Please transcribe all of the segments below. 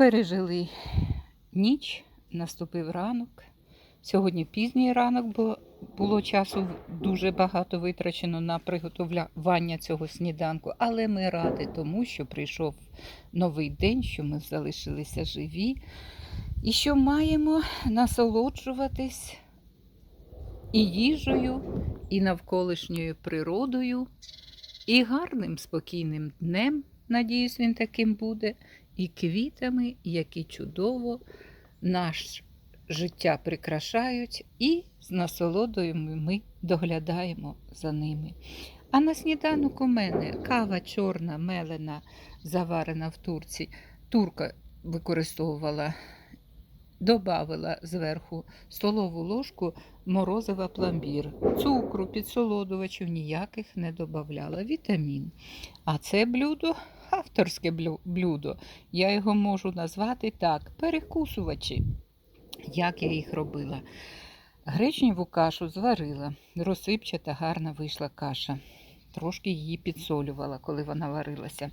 Пережили ніч, наступив ранок. Сьогодні пізній ранок, бо було часу дуже багато витрачено на приготування цього сніданку. Але ми раді тому, що прийшов новий день, що ми залишилися живі і що маємо насолоджуватись і їжею, і навколишньою природою, і гарним спокійним днем, надіюсь, він таким буде, і квітами, які чудово наш життя прикрашають, і з насолодою ми доглядаємо за ними. А на сніданок у мене кава чорна, мелена, заварена в турці. Турка використовувала, додавала зверху столову ложку морозива пломбір. Цукру, підсолодувачів ніяких не додавала. Вітамін. А це блюдо авторське блюдо. Я його можу назвати так: перекусувачі. Як я їх робила? Гречневу кашу зварила, розсипчата, гарна вийшла каша. Трошки її підсолювала, коли вона варилася.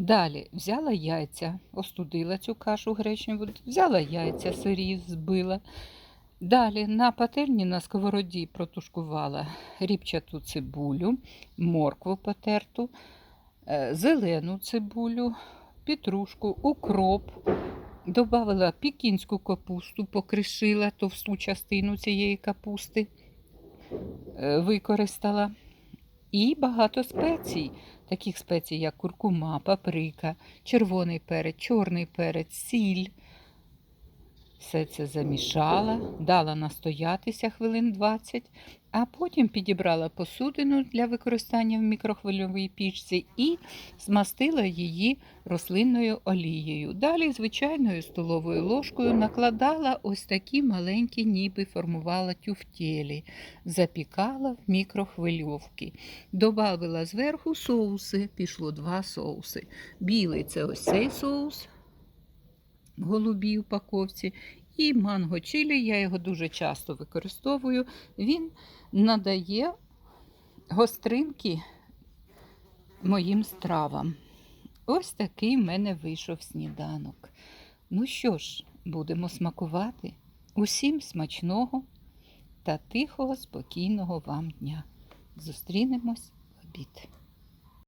Далі взяла яйця, остудила цю кашу гречневу, взяла яйця сирі, збила. Далі на пательні на сковороді протушкувала ріпчату цибулю, моркву потерту, е, зелену цибулю, петрушку, укроп. Добавила пікінську капусту, покришила товсту частину цієї капусти, е, використала. І багато спецій, таких спецій, як куркума, паприка, червоний перець, чорний перець, сіль. Все це замішала, дала настоятися хвилин 20, а потім підібрала посудину для використання в мікрохвильовій пічці і змастила її рослинною олією. Далі звичайною столовою ложкою накладала ось такі маленькі, ніби формувала тюфтєлі, запікала в мікрохвильовки. Добавила зверху соуси, пішло два соуси. Білий це ось цей соус голубій упаковці. І манго чилі, я його дуже часто використовую. Він надає гостринки моїм стравам. Ось такий в мене вийшов сніданок. Ну що ж, будемо смакувати. Усім смачного та тихого, спокійного вам дня. Зустрінемось в обід.